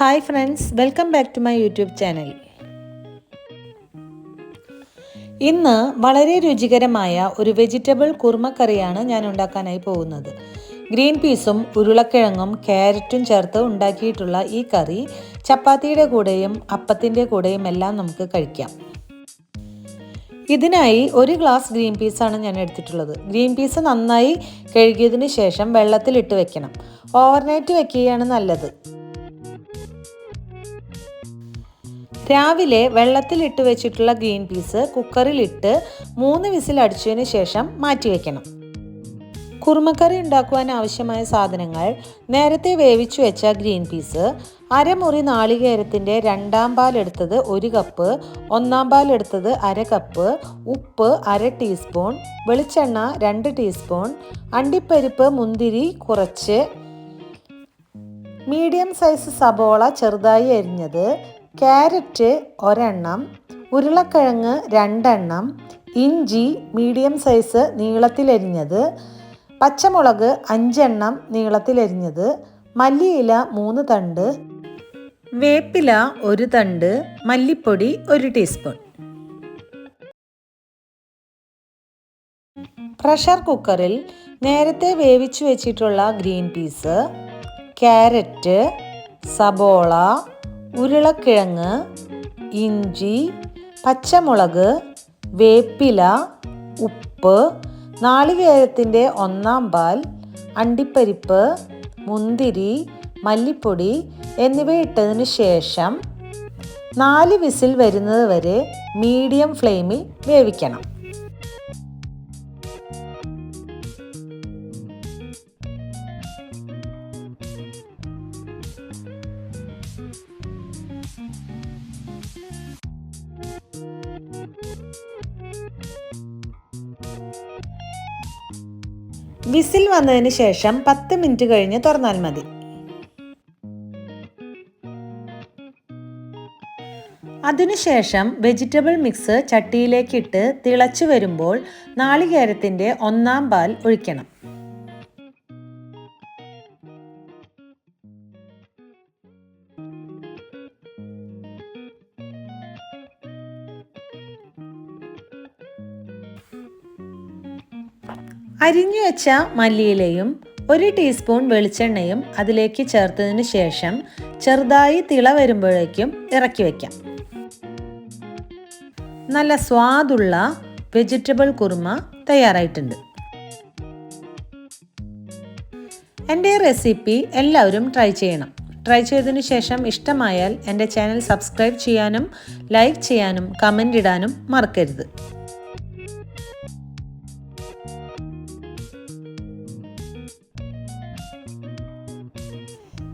Hi friends welcome back to my YouTube channel. ഇന്ന് വളരെ രുചികരമായ ഒരു വെജിറ്റബിൾ കുറുമക്കറിയാണ് ഞാൻ ഉണ്ടാക്കാനായി പോകുന്നത്. ഗ്രീൻ പീസും ഉരുളക്കിഴങ്ങും ക്യാരറ്റും ചേർത്ത് ഉണ്ടാക്കിയിട്ടുള്ള ഈ കറി ചപ്പാത്തിയുടെ കൂടെയും അപ്പത്തിന്റെ കൂടെയും എല്ലാം നമുക്ക് കഴിക്കാം. ഇതിനായി ഒരു ഗ്ലാസ് ഗ്രീൻ പീസാണ് ഞാൻ എടുത്തിട്ടുള്ളത്. ഗ്രീൻ പീസ് നന്നായി കഴുകിയതിന് ശേഷം വെള്ളത്തിലിട്ട് വെക്കണം. ഓവർനൈറ്റ് വെക്കുകയാണ് നല്ലത്. രാവിലെ വെള്ളത്തിലിട്ട് വെച്ചിട്ടുള്ള ഗ്രീൻ പീസ് കുക്കറിലിട്ട് മൂന്ന് വിസിൽ അടിച്ചതിന് ശേഷം മാറ്റി വെക്കണം. കുറുമക്കറി ഉണ്ടാക്കുവാൻ ആവശ്യമായ സാധനങ്ങൾ നേരത്തെ വേവിച്ചു വെച്ച ഗ്രീൻ പീസ് അരമുറി നാളികേരത്തിന്റെ രണ്ടാം പാൽ എടുത്തത് ഒരു കപ്പ് ഒന്നാം പാൽ എടുത്തത് അര കപ്പ് ഉപ്പ് അര ടീസ്പൂൺ വെളിച്ചെണ്ണ രണ്ട് ടീസ്പൂൺ അണ്ടിപ്പരിപ്പ് മുന്തിരി കുറച്ച് മീഡിയം സൈസ് സബോള ചെറുതായി അരിഞ്ഞത് ക്യാരറ്റ് ഒരെണ്ണം ഉരുളക്കിഴങ്ങ് രണ്ടെണ്ണം ഇഞ്ചി മീഡിയം സൈസ് നീളത്തിലരിഞ്ഞത് പച്ചമുളക് അഞ്ചെണ്ണം നീളത്തിലരിഞ്ഞത് മല്ലിയില മൂന്ന് തണ്ട് വേപ്പില ഒരു തണ്ട് മല്ലിപ്പൊടി ഒരു ടീസ്പൂൺ. പ്രഷർ കുക്കറിൽ നേരത്തെ വേവിച്ചു വെച്ചിട്ടുള്ള ഗ്രീൻ പീസ് ക്യാരറ്റ് സബോള ഉരുളക്കിഴങ്ങ് ഇഞ്ചി പച്ചമുളക് വേപ്പില ഉപ്പ് നാളികേരത്തിന്റെ ഒന്നാം പാൽ അണ്ടിപ്പരിപ്പ് മുന്തിരി മല്ലിപ്പൊടി എന്നിവ ഇട്ടതിന് ശേഷം നാല് വിസിൽ വരുന്നത് വരെ മീഡിയം ഫ്ലെയിമിൽ വേവിക്കണം. വിസിൽ വന്നതിന് ശേഷം പത്ത് മിനിറ്റ് കഴിഞ്ഞ് തുറന്നാൽ മതി. അതിനുശേഷം വെജിറ്റബിൾ മിക്സ് ചട്ടിയിലേക്കിട്ട് തിളച്ചു വരുമ്പോൾ നാളികേരത്തിന്റെ ഒന്നാം പാൽ ഒഴിക്കണം. അരിഞ്ഞു വെച്ച മല്ലിയിലയും ഒരു ടീസ്പൂൺ വെളിച്ചെണ്ണയും അതിലേക്ക് ചേർത്തതിന് ശേഷം ചെറുതായി തിള വരുമ്പോഴേക്കും ഇറക്കി വയ്ക്കാം നല്ല സ്വാദുള്ള വെജിറ്റബിൾ കുറുമ തയ്യാറായിട്ടുണ്ട്. എന്റെ റെസിപ്പി എല്ലാവരും ട്രൈ ചെയ്യണം. ട്രൈ ചെയ്തതിനു ശേഷം ഇഷ്ടമായാൽ എന്റെ ചാനൽ സബ്സ്ക്രൈബ് ചെയ്യാനും ലൈക്ക് ചെയ്യാനും കമന്റ് ഇടാനും മറക്കരുത്.